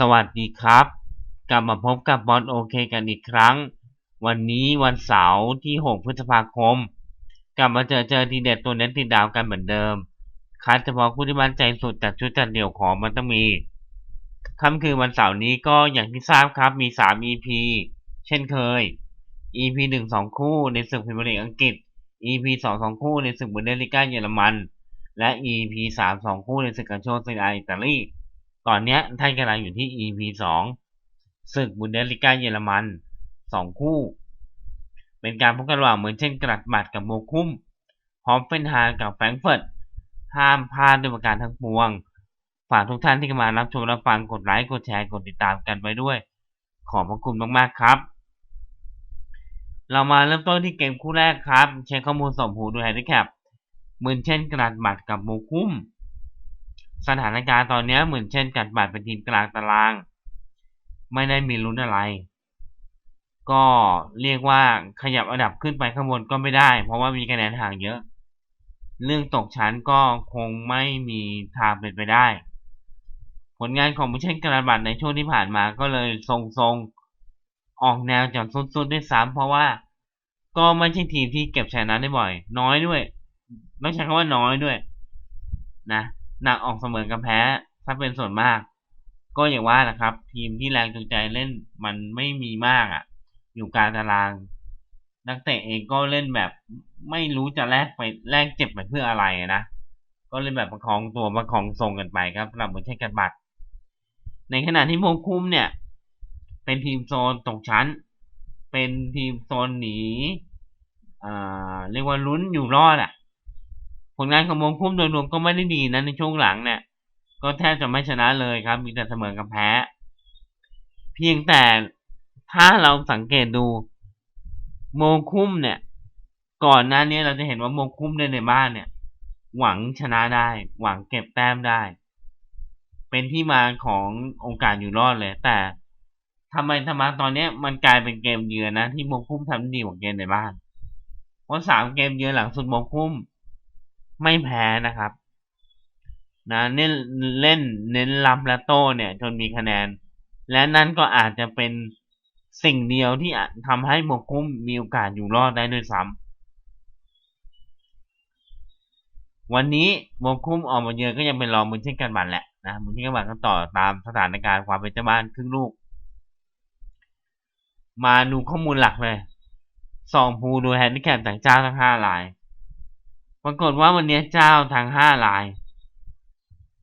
สวัสดีครับ กลับมาพบกับบอลโอเคกันอีกครั้ง วันนี้วันเสาร์ที่ 6 พฤษภาคม กลับมาเจอเจอทีเด็ดตัวเน้นติดดาวกันเหมือนเดิม คัดเฉพาะผู้ที่มั่นใจสุดจากชุดจัดเดี่ยวของมันต้องมีค่ำคืนวันเสาร์นี้ก็อย่างที่ทราบครับมี 3 EP เช่นเคย EP 1 2 คู่ในศึกพรีเมียร์ลีกอังกฤษ EP 2 2 คู่ในศึกบุนเดสลิก้าเยอรมัน และ EP 3 2 คู่ในศึกกันโชซีออิตาลี ตอนนี้ท่านกำลังอยู่ที่ EP 2ศึกบุนเดสลิก้าเยอรมัน 2 คู่ เป็นการพบกันระหว่างเหมือนเช่นกรัดบัตกับโมคุ้มฮอมเฟนฮานกับแฟรงเฟิร์ตห้ามพลาดด้วยประการทั้งปวง ฝากทุกท่านที่เข้ามารับชมรับฟังกดไลค์กดแชร์กดติดตามกันไว้ด้วย ขอบพระคุณมากๆครับ เรามาเริ่มต้นที่เกมคู่แรกครับ เช็คข้อมูลสมหูดูแฮนดิแคปเหมือนเช่นกรัดบัตรกับโมคุ้ม สถานการณ์ตอนนี้เหมือนเช่นการบัตรเป็นทีมกลางตาราง ไม่ได้มีลุ้นอะไร ก็เรียกว่าขยับอันดับขึ้นไปข้างบนก็ไม่ได้ เพราะว่ามีคะแนนห่างเยอะ เรื่องตกชั้นก็คงไม่มีทางเป็นไปได้ ผลงานของบุเช่นกระบัตในช่วงที่ผ่านมาก็เลยทรงๆ ออกแนวจอนสุดๆด้วยซ้ำเพราะว่า ก็ไม่ใช่ทีมที่เก็บชนะได้บ่อย น้อยด้วยต้องใช้คำว่าน้อยด้วย นะ หนักออกเสมอกับแพ้ถ้าเป็นส่วนมาก ก็อย่างว่านะครับ ทีมที่แรงจูงใจเล่นมันไม่มีมากอะ่ะ อยู่กลางตาราง นักเตะเองก็เล่นแบบไม่รู้จะแลกไปแลกเจ็บไปเพื่ออะไรนะก็เล่นแบบประคองตัวประคองทรงกันไปครับสำหรับมือเช่นกันบัตรในขณะที่โมคุ้มเนี่ย เป็นทีมโซนตกชั้น เป็นทีมโซนหนีอ่าเรียกว่าลุ้นอยู่รอดอะ่ะ ผลงานของโมคุ้มโดยรวมก็ไม่ได้ดีนะในช่วงหลังเนี่ย ก็แทบจะไม่ชนะเลยครับ มีแต่เสมอกับแพ้ เพียงแต่ถ้าเราสังเกตดูโมคุ้มเนี่ย ก่อนหน้านี้เราจะเห็นว่าโมคุ้มในในบ้านเนี่ย หวังชนะได้ หวังเก็บแต้มได้ เป็นที่มาขององค์การอยู่รอดเลย แต่ทำไมทำไมตอนนี้มันกลายเป็นเกมเยือนนะ ที่โมคุ้มทำดีกว่าเกมในบ้าน เพราะสามเกมเยือนหลังสุดโมคุ้ม ไม่แพ้นะครับนะเน้นเล่นเน้นรับและโต้เนี่ย จนมีคะแนน และนั่นก็อาจจะเป็นสิ่งเดียวที่ทำให้โมคุ้มมีโอกาสอยู่รอดได้ด้วยซ้ำวันนี้โมคุ้มออกมาเยือนก็ยังเป็นรองมือเช่นกันบัตรแหละนะมือเช่นกันบัตรก็ต่อตามสถานการณ์ความเป็นเจ้าบ้านครึ่งลูก มาดูข้อมูลหลักเลยสองภูดูแฮนดิแคปจากเจ้าทั้งห้าลาย ปรากฏว่าวันนี้เจ้าทั้งห้าลาย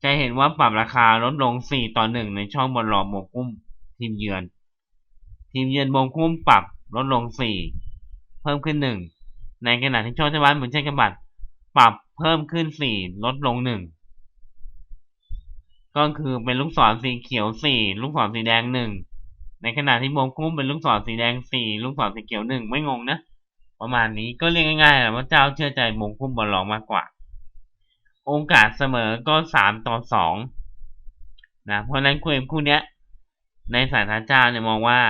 จะเห็นว่าปรับราคาลดลงสี่ต่อหนึ่งในช่องบอลองโมกุ้มทีมเยือน ทีมเยือนโมกุ้มปรับลดลงสี่เพิ่มขึ้นหนึ่งในขณะที่ช่องเจ้าบ้านเหมือนเช่นกันบัตรปรับเพิ่มขึ้นสี่ลดลงหนึ่งก็คือเป็นลูกศรสีเขียวสี่ลูกศรสีแดงหนึ่งในขณะที่โมกุ้มเป็นลูกศรสีแดงสี่ลูกศรสีเขียวหนึ่งไม่งงนะ ประมาณนี้ก็เรียกง่ายๆแหละว่าเจ้าเชื่อใจโมกุ้มบอลรองมากกว่า โอกาสเสมอก็สามต่อสองนะเพราะนั้นคู่เอกคู่เนี้ย ในสายตาเจ้าเนี่ยมองว่า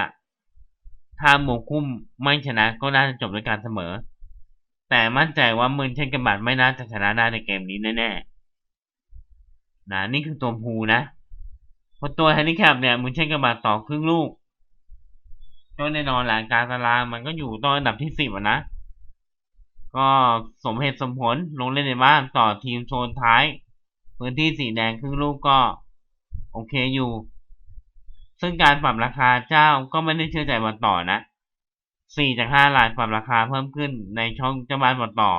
ถ้าโมกุ้มไม่ชนะก็น่าจะจบด้วยการเสมอ แต่มั่นใจว่ามืนเช่นกันบัตไม่น่าจะชนะได้ในเกมนี้แน่ๆนะนี่คือตัวภูนะพอตัวแฮนดิแคปเนี่ยมืนเช่นกันบัตต่อครึ่งลูก ก็แน่นอนหลังการตารางมันก็อยู่ตอนอันดับที่สิบนะ ก็สมเหตุสมผลลงเล่นในบ้านต่อทีมโซนท้าย พื้นที่สีแดงครึ่งลูกก็ โอเคอยู่ ซึ่งการปรับราคาเจ้าก็ไม่ได้เชื่อใจบอลต่อนะสี่จากห้าลายปรับราคาเพิ่มขึ้นในช่องเจ้าบ้านบอลต่อ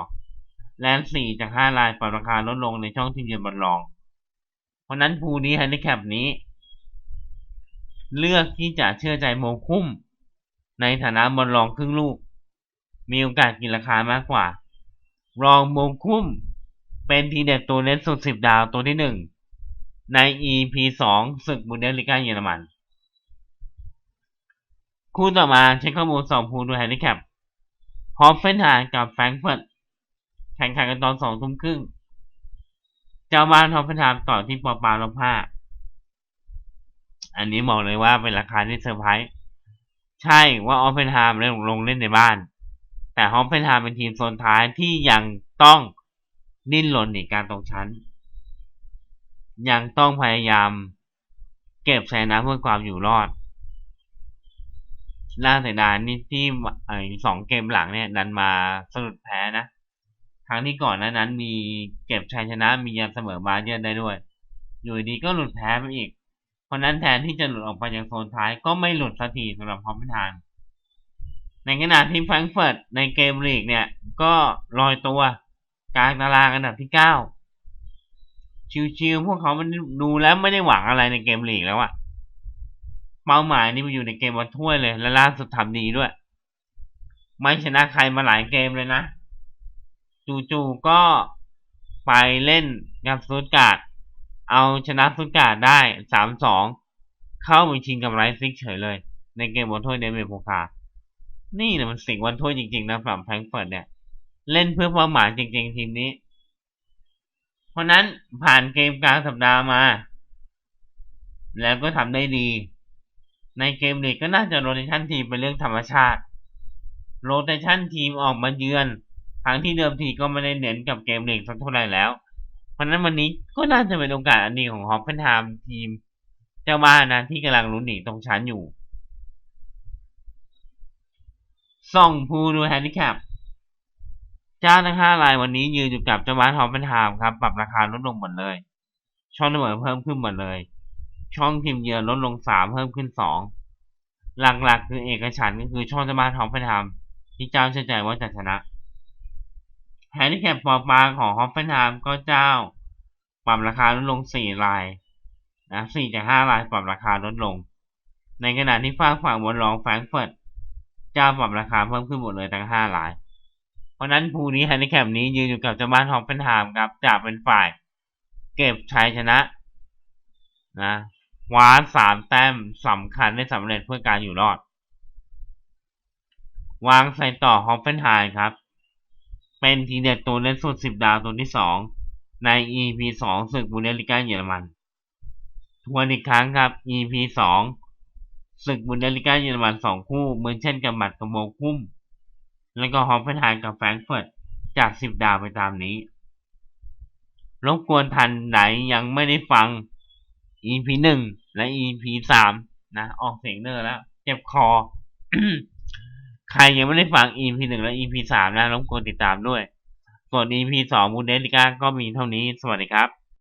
และสี่จากห้าลายปรับราคาลดลงในช่องทีมเยือนบอลรอง เพราะนั้นภูนี้แฮนดิแคปนี้ เลือกที่จะเชื่อใจโมคุ้ม ในฐานะบอลรองครึ่งลูก มีโอกาสกินราคามากกว่า รองโมคุ้ม เป็นทีเด็ดตัวเน้นสุดสิบดาวตัวที่หนึ่งใน EP 2ศึกบุนเดสลิก้าเยอรมัน คู่ต่อมาเช็คข้อมูลสองภูดูแฮนดิแคปฮอฟเฟนไฮกับแฟรงก์เฟิร์ตแข่งขันกันตอนสองทุ่มครึ่ง เจ้าบ้านฮอฟเฟนไฮต่อที่ปอปาลบห้าอันนี้บอกเลยว่าเป็นราคาที่เซอร์ไพรส์ ใช่ว่าออฟเฟนไฮมได้ลงเล่นในบ้าน แต่ฮอฟเฟนไฮมเป็นทีมโซนท้ายที่ยังต้องดิ้นรนในการตกชั้น ยังต้องพยายาม เก็บชัยชนะเพื่อความอยู่รอดน่าเสียดายนี่ที่สองเกมหลังเนี่ยดันมาสะดุดแพ้นะครั้งที่ก่อนหน้านั้นมีเก็บชัยชนะมียันเสมอบาเยิร์นได้ด้วย อยู่ดีก็หลุดแพ้ไปอีก ราะนั้นแทนที่จะหลุดออกไปยังโซนท้ายก็ไม่หลุดสักทีสำหรับฮอปเปนไฮม์ในขณะที่แฟรงก์เฟิร์ตในเกมลีกเนี่ย ก็ลอยตัวกลางตารางอันดับที่เก้าชิวๆพวกเขามันดูแล้วไม่ได้หวังอะไรในเกมลีกแล้วอะเป้าหมายนี่มันอยู่ในเกมบอลถ้วยเลย และล่าสุดทำดีด้วย ไม่ชนะใครมาหลายเกมเลยนะ จู่ๆก็ไปเล่นกับสตุตการ์ด เอาชนะสตุตการ์ได้สามสองเข้าไปชิงกับไรซิกเฉยเลย ในเกมบอลถ้วยเดนเมโพคา นี่นะมันสิ่งวันถ้วยจริงๆนะสำหรับแฟรงเฟิร์ตเนี่ย เล่นเพื่อเป้าหมายจริง ๆ ทีมนี้ เพราะนั้นผ่านเกมกลางสัปดาห์มา แล้วก็ทำได้ดี ในเกมลีกก็น่าจะโรเตชันทีมเป็นเรื่องธรรมชาติ โรเตชันทีมออกมาเยือนทั้งที่เดิมทีก็ไม่ได้เน้นกับเกมลีกสักเท่าไหร่แล้ว เพราะนั้นวันนี้ก็น่าจะเป็นโอกาสอันดีของฮอปเปนไฮม์ทีม เจ้าบ้านนะที่กำลังลุ้นหนีตรงชั้นอยู่ส่องผู้ดูแฮนดิแคปเจ้าทั้งห้ารายวันนี้ยืนอยู่กับเจ้าบ้านฮอปเปนไฮม์ครับ ปรับราคาลดลงหมดเลย ช่องเสมอเพิ่มขึ้นหมดเลย ช่องทีมเยือนลดลงสามเพิ่มขึ้นสองหลักๆ คือเอกฉันก็คือช่องเจ้าบ้านฮอปเปนไฮม์ที่เจ้าเชื่อใจว่าจะชนะ แฮนดิแคปปอปาของฮอปเปนไฮม์ก็เจ้า ปรับราคาลดลงสี่รายนะสี่จากห้ารายปรับราคาลดลง ในขณะที่ฝ้าฝั่งบนรองแฟรงเฟิร์ตเจ้าปรับราคาเพิ่มขึ้นหมดเลยทั้งห้าราย เพราะนั้นภูนี้แฮนดิแคปนี้ยืนอยู่กับเจ้าบ้านฮอปเปนไฮม์ครับจะเป็นฝ่าย เก็บชัยชนะนะคว้าสามแต้มสำคัญได้สำเร็จเพื่อการอยู่รอด วางใส่ต่อฮอปเปนไฮม์ครับ เป็นทีเด็ดตัวเล่นสุดสิบดาวตัวที่สองใน EP สองศึกบุนเดลิก้าเยอรมันทวนอีกครั้งครับ EP สองศึกบุนเดลิก้าเยอรมันสองคู่เหมือนเช่นกับบัตรกับโมคุ้ม แล้วก็ฮอปเปนไฮม์กับแฟรงก์เฟิร์ตจากสิบดาวไปตามนี้ รบกวนทันไหนยังไม่ได้ฟัง EP หนึ่งและ EP สามนะ ออกเสียงเนอร์แล้ว เจ็บคอ ใครยังไม่ได้ฟัง EP หนึ่งและ EP สามนะรบกวนติดตามด้วย ส่วน EP สองบูเดสลิก้าก็มีเท่านี้ สวัสดีครับ